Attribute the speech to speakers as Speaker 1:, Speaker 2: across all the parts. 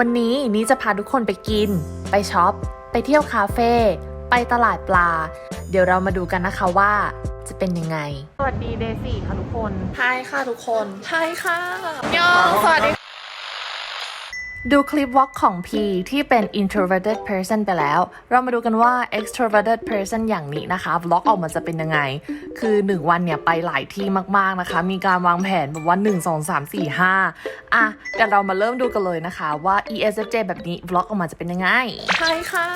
Speaker 1: วันนี้นี้จะพาทุกคนไปกิน ไปช็อป ไปเที่ยวคาเฟ่ ไปตลาดปลา เดี๋ยวเรามาดูกันนะคะว่าจะเป็นยังไง สวัสดีเดซี่ค่ะทุกคน ไฮค่ะทุกคน ไฮค่ะยองสวัสดี ดูคลิปวอล์กของ P ที่เป็น introverted person ไปแล้ว เรามาดูกันว่า extroverted person อย่างนี้นะคะวล็อกออกมาจะเป็นยังไง คือ 1 วันเนี่ยไปหลายที่มากๆนะคะ มีการวางแผนแบบว่า 1 2 3 4 5 อะเดี๋ยวเรามาเริ่มดูกันเลยนะคะว่า ESFJ แบบนี้วล็อกออกมาจะเป็นยังไงใช่ค่ะ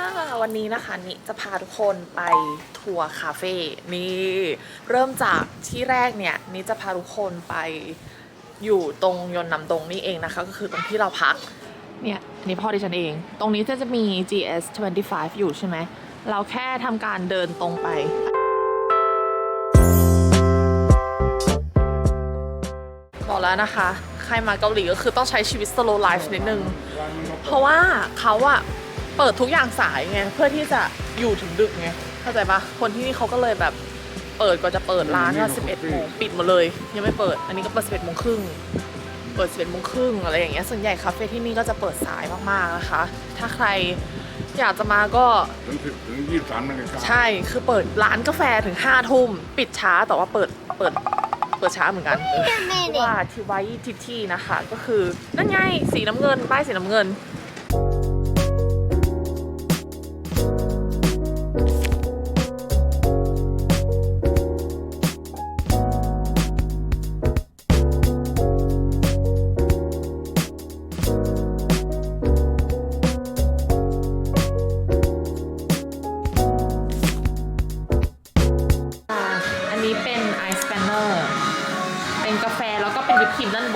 Speaker 1: วันนี้นะคะนี่จะพาทุกคนไปทัวร์คาเฟ่นี่เริ่มจากที่แรกเนี่ยนี่จะพาทุกคนไปอยู่ตรงยนต์นำตรงนี่เองนะคะ ก็คือตรงที่เราพัก เนี่ยอันนี่พ่อดิฉันเอง ตรงนี้จะจะมี GS 25 อยู่ใช่ไหม เราแค่ทำการเดินตรงไป บอกแล้วนะคะ ใครมาเกาหลีก็คือต้องใช้ชีวิต slow life นิดนึง เพราะว่าเขาอะเปิดทุกอย่างสายไง เพื่อที่จะอยู่ถึงดึกไง เข้าใจปะคนที่นี่เขาก็เลยแบบเปิดกว่าจะเปิดร้านก็11โมงปิดหมดเลย ยังไม่เปิด อันนี้ก็เปิด11โมงครึ่ง เปิด11โมงครึ่งอะไรอย่างเงี้ยส่วนใหญ่คาเฟ่ที่นี่ก็จะเปิดสายมากๆนะคะ ถ้าใครอยากจะมาก็
Speaker 2: ถึงสิบถึงยี่สิบสามนาฬิกา
Speaker 1: ใช่คือเปิดร้านกาแฟถึง5้าทุ่มปิดช้าแต่ว่าเปิดเปิดเปิดช้าเหมือนกันว่าที่ไว้ทิที่นะคะ ก็คือนั่นไงสีน้ำเงินป้ายสีน้ำเงิน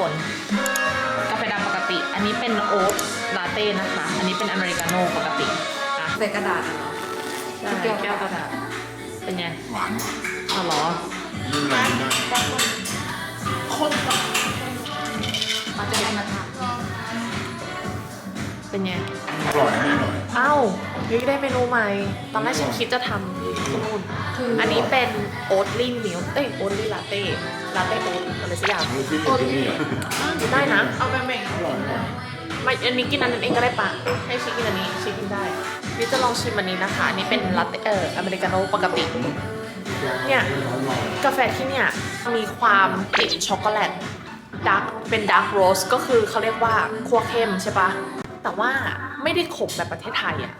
Speaker 1: ครีมด้านบนกาแฟดำปกติ อันนี้เป็นโอ๊ตลาเต้นะคะ อันนี้เป็นอเมริกาโน่ปกติอะ
Speaker 3: ใส่กระดาษอะเนาะ
Speaker 1: ใช่
Speaker 3: แก้ว
Speaker 1: แก้วกระดาษเป็นไง
Speaker 2: หวานมาก
Speaker 1: อ๋อเหรอ
Speaker 2: ยิ่งเลยนะ
Speaker 1: คนแบบ
Speaker 3: มันจะได้มาท
Speaker 1: เป็นไง
Speaker 2: อร่อยให้หน่อย
Speaker 1: เอ้ายุ้ยได้เมนูใหม่ ตอนแรกฉันคิดจะทำ ที่นู่นำอันนี้เป็นโอ๊ตลิ่มิลเอ้ยโอ๊ตลิ่ลาเต้ลาเต้โอ๊ตอะไรสักอย่าง
Speaker 2: ดูที่นี่ที่นี่อะ
Speaker 1: ได้นะ
Speaker 3: เอาไปแบ่ง
Speaker 2: อร่อยมาก
Speaker 1: ไม่อันนี้กินอันนั้นเองก็ได้ปะให้ชิคกินอันนี้ชิคกินได้นี่จะลองชิมอันนี้นะคะ อันนี้เป็นลาเต้เอ่ออเมริกาโน่ปกติ เนี่ยกาแฟที่เนี่ยมีความติดช็อกโกแลตดักเป็นดักโรสก็คือเขาเรียกว่าคั่วเข้มใช่ปะแต่ว่าไม่ได้ขมแบบประเทศไทยอะ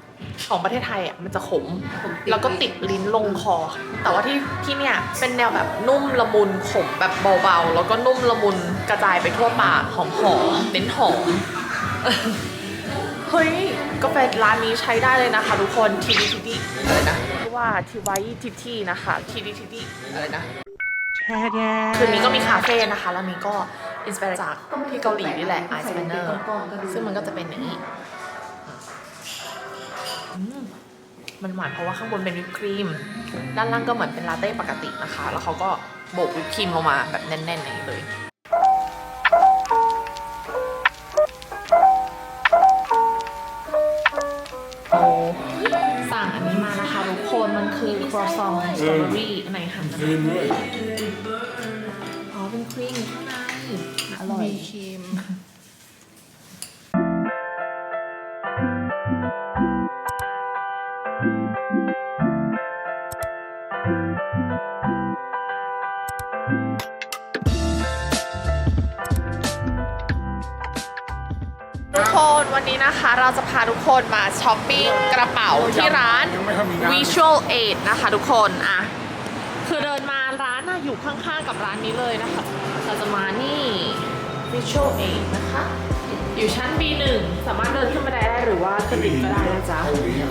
Speaker 1: ของประเทศไทยอะมันจะขม แล้วก็ติดลิ้นลงคอ แต่ว่าที่ที่เนี่ยเป็นแนวแบบนุ่มละมุนขมแบบเบาๆ แล้วก็นุ่มละมุนกระจายไปทั่วปากหอมๆเน้นหอม เฮ้ยกาแฟร้านนี้ใช้ได้เลยนะคะทุกคนทีดีทีดีอะไรนะที่ว่าทีไว้ทีทีนะคะทีดีทีดีอะไรนะคืนนี้ก็มีคาเฟ่นะคะ แล้วนี้ก็อินสปายจากที่เกาหลีนี่แหละไอซ์แมนเนอร์ซึ่งมันก็จะเป็นอย่างนี้ มันหวานเพราะว่าข้างบนเป็นวิปครีม ด้านล่างก็เหมือนเป็นลาเต้ปกตินะคะ แล้วเขาก็โบกวิปครีมลงมาแบบแน่นๆอย่างนี้เลยโอ้สั่งอันนี้มานะคะทุกคนมันคือครัวซองสตรอเบอรี่อันไหนหันมา
Speaker 2: ครีมด้วย
Speaker 1: อ๋อเป็นครีมอยู่ข้างในอร่อย
Speaker 3: มีครีม
Speaker 1: น วันนี้นะคะเราจะพาทุกคนมาช้อปปิ้งกระเป๋าที่ร้าน
Speaker 2: ยังไม่ทำมีงาน
Speaker 1: Visual Aid นะคะทุกคนอะคือเดินมาร้านน่ะอยู่ข้างๆกับร้านนี้เลยนะคะ เราจะมานี่ Visual Aid นะคะ อยู่ชั้น B1 สามารถเดินขึ้นบันไดได้หรือว่าขึ้นลิฟต์ก็ได้นะจ๊ะ
Speaker 2: เกาหลีอะ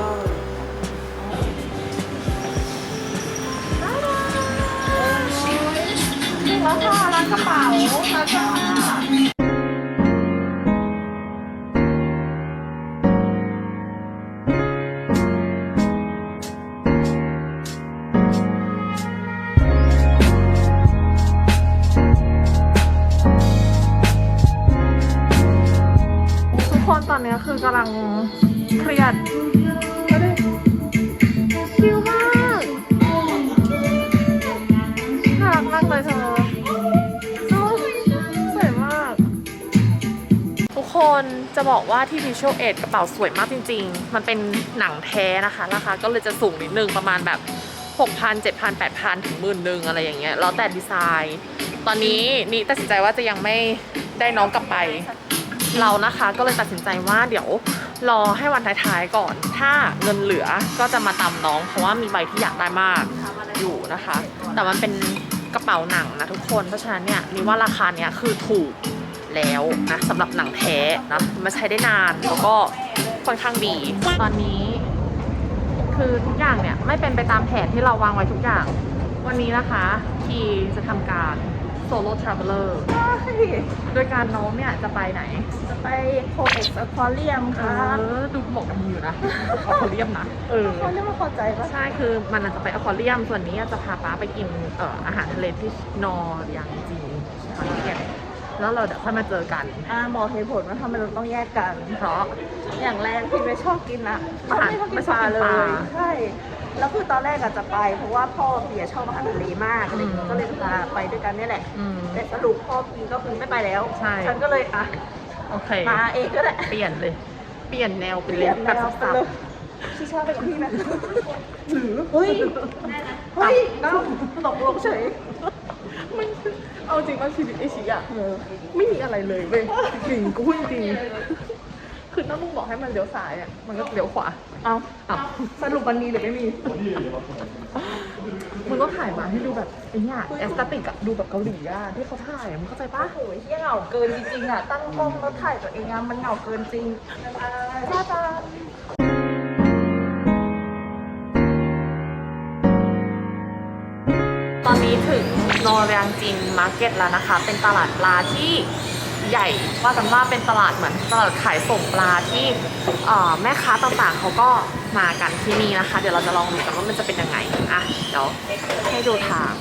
Speaker 1: ตา กระเป๋าแล้วจ้าคนตอนนี้คือกำลังเครียดชิลมาก คนจะบอกว่าที่ Visual Aid กระเป๋าสวยมากจริง ๆ มันเป็นหนังแท้นะคะ ราคาก็เลยจะสูงนิดนึงประมาณแบบ 6,000 7,000 8,000 ถึงหมื่นหนึ่งอะไรอย่างเงี้ยแล้วแต่ดีไซน์ ตอนนี้นี่ตัดสินใจว่าจะยังไม่ได้น้องกลับไป เรานะคะก็เลยตัดสินใจว่าเดี๋ยวรอให้วันท้ายๆก่อน ถ้าเงินเหลือก็จะมาตามน้อง เพราะว่ามีใบที่อยากได้มากอยู่นะคะ แต่มันเป็นกระเป๋าหนังนะทุกคนเพราะฉะนั้นเนี่ยนี่ว่าราคาเนี้ยคือถูก แล้วนะสำหรับหนังแท้นะมาใช้ได้นานแล้วก็ค่อนข้างดี ตอนนี้ คือทุกอย่างเนี่ยไม่เป็นไปตามแผนที่เราวางไว้ทุกอย่าง วันนี้นะคะทีจะทำการโซโล่ทราเวลเลอร์โดยการน้องเนี่ยจะไปไหน
Speaker 3: จะไปโคเอ็กซ์อควาเรียม
Speaker 1: เอ
Speaker 3: ค่ะ
Speaker 1: อดูเหมาะกับมึงอยู่นะอควาเรียมนะเออ
Speaker 3: เขาเรียกว่าพอใจปะ
Speaker 1: ใช่คือมันอาจจะไปอควาเรียมส่วนนี้จะพาป้าไปกินเอ่ออาหารทะเลที่นอร์อย่างจีนขอนแก่น แล้วเราเดี๋ยวค่อยมาเจอกัน
Speaker 3: อ่าบอกเหตุผลว่าทำไมเราต้องแยกกัน
Speaker 1: เพราะ
Speaker 3: อย่างแรกพี่ไม่ชอบกินอะ
Speaker 1: อาหาร
Speaker 3: ไม่ชอบ
Speaker 1: ไม่
Speaker 3: กิน
Speaker 1: ช
Speaker 3: ป
Speaker 1: อบ
Speaker 3: ลา
Speaker 1: กิน
Speaker 3: เล
Speaker 1: ปลา
Speaker 3: ย ใช่ แล้วคือตอนแรกอะจะไป เพราะว่าพ่อพี่อะชอบอาหารทะเลมากอะไรอย่างเงี้ย
Speaker 1: อืม
Speaker 3: ก็เลยพาไปด้วยกันเนี่ยแหละ
Speaker 1: อืม
Speaker 3: แต่สรุปพ่อพี่ก็คือไม่ไปแล้ว
Speaker 1: ใช่
Speaker 3: ฉันก็เลยอะ
Speaker 1: โอเค
Speaker 3: มาเองก็ได้
Speaker 1: เปลี่ยนเลย เปลี่ยนแนวไป
Speaker 3: เป
Speaker 1: เล
Speaker 3: ลี่
Speaker 1: ย
Speaker 3: ยน
Speaker 1: แบบ
Speaker 3: แนว
Speaker 1: สับ
Speaker 3: เลยพี่ชอบไปกับพี่ไหมหรือเฮ้ยเฮ้ยน้าตกลงเฉย
Speaker 1: มันเอาจริงว่าชีวิตไอชีอะไม่มีอะไรเลยเว้ยจริงกูพูดจริงคือถ้ามึงบอกให้มันเลี้ยวซ้ายอะมันก็เลี้ยวขวา
Speaker 3: เอา
Speaker 1: อ้าว
Speaker 3: สรุปมันมีหรือไม่มี
Speaker 1: มึงก็ถ่ายมาให้ดูแบบไอ้เนี่ยแอสตติกอะดูแบบเกาหลีอะที่เขาถ่ายอะมึงเข้าใจปะ
Speaker 3: โอ้ยเที่ยเหงาเกินจริงๆอะตั้งกล้องแล้วถ่ายตัวเองอะมันเหงาเกินจริงจ้าจ้า
Speaker 1: โนเรียงจินมาร์เก็ตแล้วนะคะ เป็นตลาดปลาที่ใหญ่ว่ากันว่าเป็นตลาดเหมือนตลาดขายส่งปลาที่แม่ค้าต่างๆเขาก็มากันที่นี่นะคะ เดี๋ยวเราจะลองดูกันว่ามันจะเป็นยังไงอะเดี๋ยวให้ดูทาง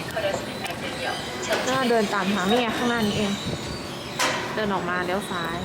Speaker 1: ก็เดินตามทางนี่ข้างหน้านี้เอง เดินออกมาเลี้ยวซ้าย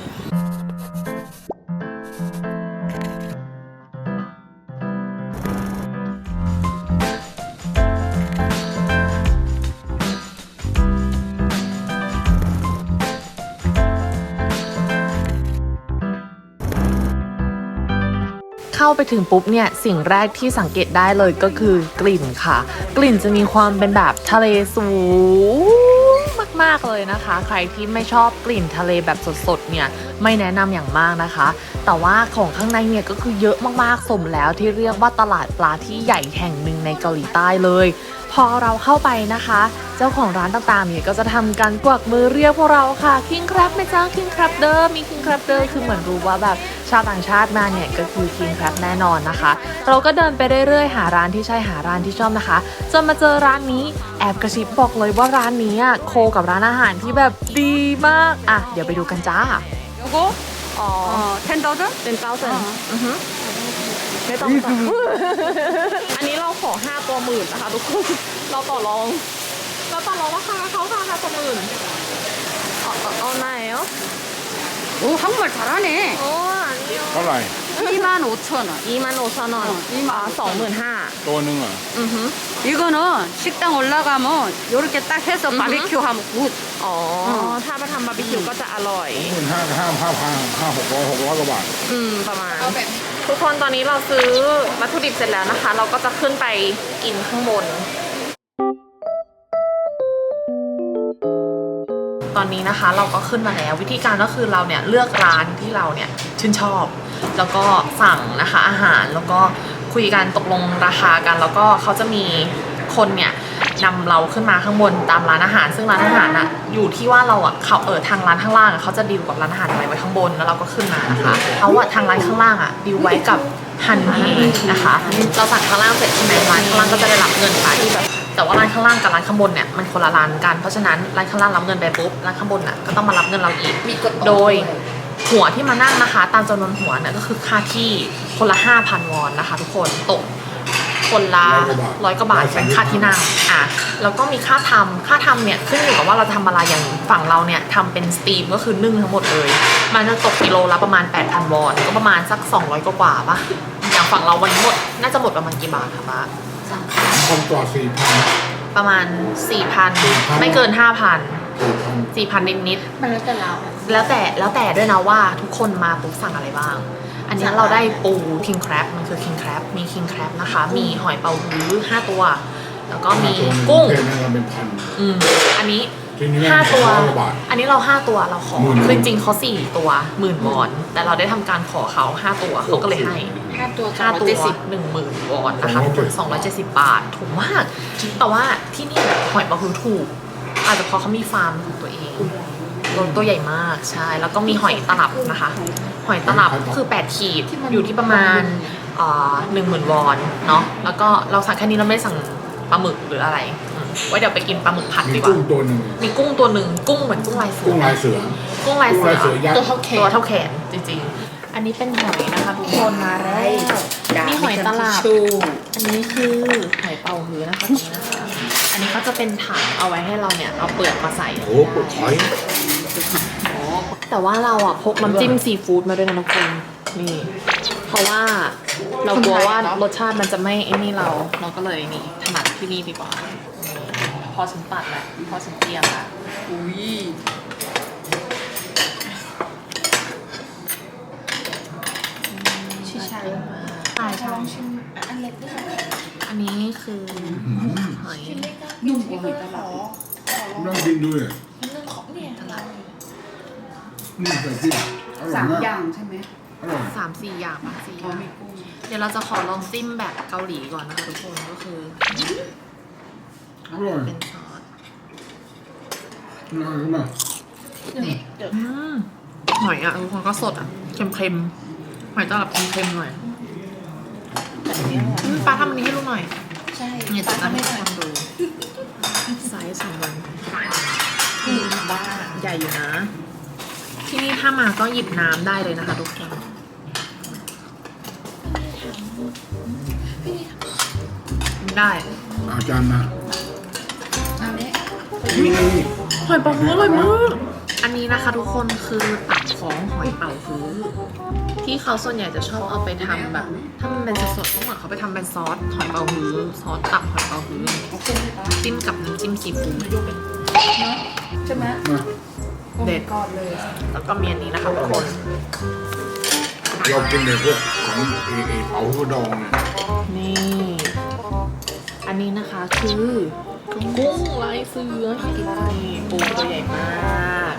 Speaker 1: เข้าไปถึงปุ๊บเนี่ยสิ่งแรกที่สังเกตได้เลยก็คือกลิ่นค่ะ กลิ่นจะมีความเป็นแบบทะเลสูงมากๆเลยนะคะ ใครที่ไม่ชอบกลิ่นทะเลแบบสดๆเนี่ยไม่แนะนำอย่างมากนะคะ แต่ว่าของข้างในเนี่ยก็คือเยอะมากๆสมแล้วที่เรียกว่าตลาดปลาที่ใหญ่แห่งหนึ่งในเกาหลีใต้เลย พอเราเข้าไปนะคะ เจ้าของร้านต่างๆเนี่ยก็จะทำการกวักมือเรียกพวกเราค่ะคิงครับไหมจ้าคิงครับเดอร์มีคิงครับเดอร์คือเหมือนรู้ว่าแบบ ชาวต่างชาติมาเนี่ยก็คือกินครับแน่นอนนะคะ เราก็เดินไปเรื่อยๆ หาร้านที่ใช่หาร้านที่ชอบนะคะจนมาเจอร้านนี้แอบกระชิบบอกเลยว่าร้านนี้อะโคกับร้านอาหารที่แบบดีมากอะเดี๋ยวไปดูกันจ้า
Speaker 4: โอ้
Speaker 1: อ๋
Speaker 4: อ10,000
Speaker 1: 10,000
Speaker 4: อือ
Speaker 1: ฮึไม่ต้องต่ออันนี้เราขอห้าตัวหมื่นนะคะทุกคนเราต่อรองเราต่อรองว่าคาเขาคาห้าตัวหมื่นเอาไหนอ๋
Speaker 4: อทั้งหมด
Speaker 1: เท่านี้
Speaker 2: เท่าไหร่
Speaker 4: 25,000원.
Speaker 1: อีมันโอซานอนอ่าสองหมื่นห้า
Speaker 2: ตัวหนึ่งอ่ะ
Speaker 1: อือฮึ
Speaker 4: 이거는 식당 올라가면 요렇게 딱 해서
Speaker 1: 음흠.
Speaker 4: 바비큐 하면 굿.
Speaker 1: อ๋อ ถ้ามาทำบาร์บีคิวก็จะอร่อย
Speaker 2: หมื่นห้าห้าห้าพันห้าหกร้อยหกร้อยกว่าบาท
Speaker 1: อืม ประมาณ ทุกคนตอนนี้เราซื้อวัตถุดิบเสร็จแล้วนะคะ เราก็จะขึ้นไปกินข้างบน อนนี้นะคะ เราก็ขึ้นมาแล้ว วิธีการก็คือเราเนี่ยเลือกร้านที่เราเนี่ยชื่นชอบ แล้วก็สั่งนะคะอาหารแล้วก็คุยกันตกลงราคากัน แล้วก็เขาจะมีคนเนี่ยนำเราขึ้นมาข้างบนตามร้านอาหาร ซึ่งร้านอาหารน่ะอยู่ที่ว่าเราอะเขาเออทางร้านข้างล่างอะเขาจะดีลกับร้านอาหารอะไรไว้ข้างบนแล้วเราก็ขึ้นมานะคะเขาอะทางร้านข้างล่างอะดีลไว้กับฮันเฮนะคะ เราสั่งข้างล่างเสร็จใช่ไหมร้านข้างล่างก็จะได้รับเงินไปที่แบบ แต่ว่าร้านข้างล่างกับร้านข้างบนเนี่ยมันคนละร้านกัน เพราะฉะนั้นร้านข้างล่างรับเงินไปปุ๊บร้านข้างบนน่ะก็ต้องมารับเงินเราอีกโดย หัวที่มานั่งนะคะ ตามจำนวนหัวเนี่ยก็คือค่าที่คนละ5,000วอนนะคะ ทุกคนตกคนละร้อยกว่าบาทเป็นค่าที่นั่งอะแล้วก็มีค่าทำค่าทำเนี่ยขึ้นอยู่กับว่าเราทำอะไรอย่างฝั่งเราเนี่ยทำเป็นสตรีมก็คือนึ่งทั้งหมดเลย มันจะตกกิโลละประมาณ 8,000 วอน ก็ประมาณสัก 200 กว่าๆปะอย่างฝั่งเราวันนี้หมด น่าจะหมดประมาณกี่บาทคะป้า
Speaker 2: คนต่อสี่พัน
Speaker 1: ประมาณ4,000 ไม่เกิน5,000 4,000นิดๆ
Speaker 3: มันแล้วแต่เรา
Speaker 1: แล้วแต่แล้วแต่ด้วยนะว่าทุกคนมาปุ๊บสั่งอะไรบ้าง อันนี้เราได้ปู king crab มันคือ king crab มี king crab นะคะ มีหอยเป๋าฮื้อ5ตัว แล้วก็มีกุ้ง
Speaker 2: เพนเราเป็นพัน
Speaker 1: อืมอันนี้
Speaker 2: ทีนี้
Speaker 1: ห้าตัว
Speaker 2: ร้อยกว่าบาท
Speaker 1: อันนี้เราห้าตัวเราขอ
Speaker 2: หมื่น
Speaker 1: คือจริงๆเขาสี่ตัวหมื่นวอน แต่เราได้ทำการขอเขาห้าตัวเขาก็เลยให้
Speaker 3: ห้าตัว
Speaker 1: ห้าตัวหนึ่งหมื่นวอนนะคะสองร้อยเจ็ดสิบบาท ถูกมาก แต่ว่าที่นี่หอยเป๋าฮื้อถูก อาจจะเพราะเขามีฟาร์มของตัวเองตัวตัวใหญ่มากใช่ แล้วก็มีหอยตลับนะคะ หอยตลับคือ 8 ขีดอยู่ที่ประมาณหนึ่งหมื่นวอนเนาะแล้วก็เราสั่งแค่นี้เราไม่ได้สั่งปลาหมึกหรืออะไรอืม ไว้เดี๋ยวไปกินปลาหมึกผัด
Speaker 2: มี
Speaker 1: ดีกว่า
Speaker 2: กุ้งตัวหนึ่ง
Speaker 1: มีกุ้งตัวหนึ่งกุ้งเหมือนกุ้งลายเสื
Speaker 2: กุ้ง
Speaker 1: อ
Speaker 2: ลายเสือ
Speaker 1: กุ้งลายเสื
Speaker 2: กุ้งลายเสือยักษ์
Speaker 1: ตัวเท่าแขนตัวเท่าแขนจริงๆ อันนี้เป็นหอยนะคะทุกคนมาแล้ว นี่หอยตลับ
Speaker 3: ชู
Speaker 1: อันนี้คือหอยเป่าฮื้อนะคะตรงนี้นะคะ อันนี้ก็จะเป็นถังเอาไว้ให้เราเนี่ยเอาเปลือกมาใส่
Speaker 2: โอ้โหปวดหอย
Speaker 1: แต่ว่าเราอะพกน้ำจิ้มซีฟู้ดมาด้วยนะทุกคนนี่ เพราะว่าเรากลัวว่ารสชาติมันจะไม่ไอ้นี่เรา เราก็เลยนี่ถนัดที่นี่ดีกว่านี่ พอฉันตัดแหละพอฉันเตรียมละ
Speaker 3: อุ้ย
Speaker 1: ชิชัยใช่ใช่
Speaker 3: ลองชิมอันเล็กด้วย
Speaker 1: อันนี้คือหอย
Speaker 3: หนุ่มกว่าหอยตลับ
Speaker 2: ลองกินดูเลย
Speaker 3: เรื่องของเนี่ย
Speaker 1: ตลับ
Speaker 2: นี่ใส่ที่อร่อ
Speaker 3: สายม
Speaker 2: มาก
Speaker 3: อย่างใช่ไหม
Speaker 2: อร่อย
Speaker 1: สามสี่อย่างป่ะสี่อ
Speaker 3: อ๋อย่างมีกุ้ง
Speaker 1: เดี๋ยวเราจะขอลองจิ้มแบบเกาหลีก่อนนะคะทุกคนก็คือ
Speaker 2: อร่อย
Speaker 1: เป็นซอส
Speaker 2: อร่อยมาก
Speaker 1: อืมหอยอะทุกคนก็สดอะเค็มๆหอยตลับเค็มๆหน่อยอืมปลาทำอันนี้ให้ลูกหน่อย
Speaker 3: ใช่
Speaker 1: เนี่ย
Speaker 3: ปลา
Speaker 1: จะ
Speaker 3: ก็ไม่
Speaker 1: ให้ทำดูไซส์สองวัน
Speaker 3: บ้า
Speaker 1: ใหญ่อยู่นะ ที่นี่ถ้ามาก็หยิบน้ำได้เลยนะคะ ทุกคนได้
Speaker 2: อาจารย์มา
Speaker 3: อันะ
Speaker 1: หอยเป๋าฮื้ออร่อยมาก อันนี้นะคะทุกคนคือตับของหอยเป๋าฮื้อที่เขาส่วนใหญ่จะชอบเอาไปทำแบบ ถ้ามันเป็นสดๆก็เหมือนเขาไปทำเป็นซอสหอยเป๋าฮื้อซอสตับหอยเป๋าฮื้อ
Speaker 3: เอากุ้งให้ปลา
Speaker 1: จิ้มกับน้ำจิ้มซีฟู้ด
Speaker 3: เนาะใช่ไหม
Speaker 2: มา
Speaker 1: เด็ด
Speaker 3: ก่อนเลย
Speaker 1: แล้วก็มีอันนี้นะคะทุกคน
Speaker 2: เรากินแต่พวกของเอเอเป๋าหัวดองเนี่ย
Speaker 1: นี่ อันนี้นะคะคือ กุ้งลายเสือนี่ปูตัวใหญ่มาก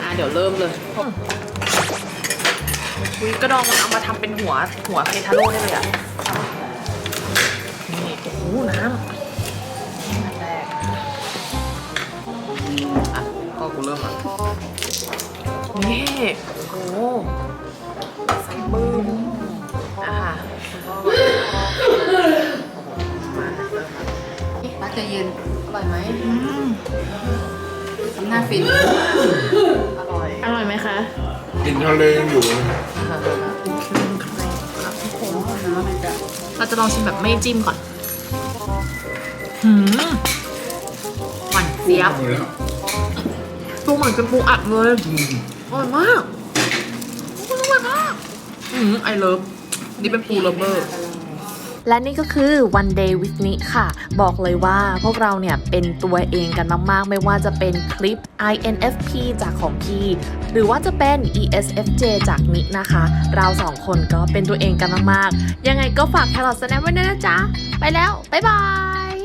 Speaker 1: อะเดี๋ยวเริ่มเลยอุ้ยกระดองมันเอามาทำเป็นหัวหัวเพทาโร่ได้เลยอะนี่โอ้โหน้ำน้ำแรกอะก็กูเริ่มอะนี่โอ้โหใส่บึ้มอ่
Speaker 3: ปลาจะเย็น
Speaker 1: อร่อยไหม
Speaker 3: ทำหน้าฟิน
Speaker 1: อร่อย
Speaker 3: อร่อยไหมคะ
Speaker 2: กินทะเลยังอยู่เลย
Speaker 1: ครับทุกคน
Speaker 3: น้ำมันจะ
Speaker 1: เราจะลองชิมแบบไม่จิ้มก่อนหืมหวานเจี๊ยบ
Speaker 2: หมดแล้ว
Speaker 1: ปูเหมือนเป็นปูอัดเลย
Speaker 2: อืม
Speaker 1: อร่อยมากอร่อยมากอืมไอเลิฟนี่เป็นปูเลเวอร์ และนี่ก็คือ One Day with นิค่ะ บอกเลยว่าพวกเราเนี่ยเป็นตัวเองกันมาก ๆ ไม่ว่าจะเป็นคลิป INFP จากของพี่ หรือว่าจะเป็น ESFJ จากนินะคะ เราสองคนก็เป็นตัวเองกันมาก ๆ ยังไงก็ฝากแครอทสแนปไว้ด้วยนะจ๊ะ ไปแล้ว บ๊ายบาย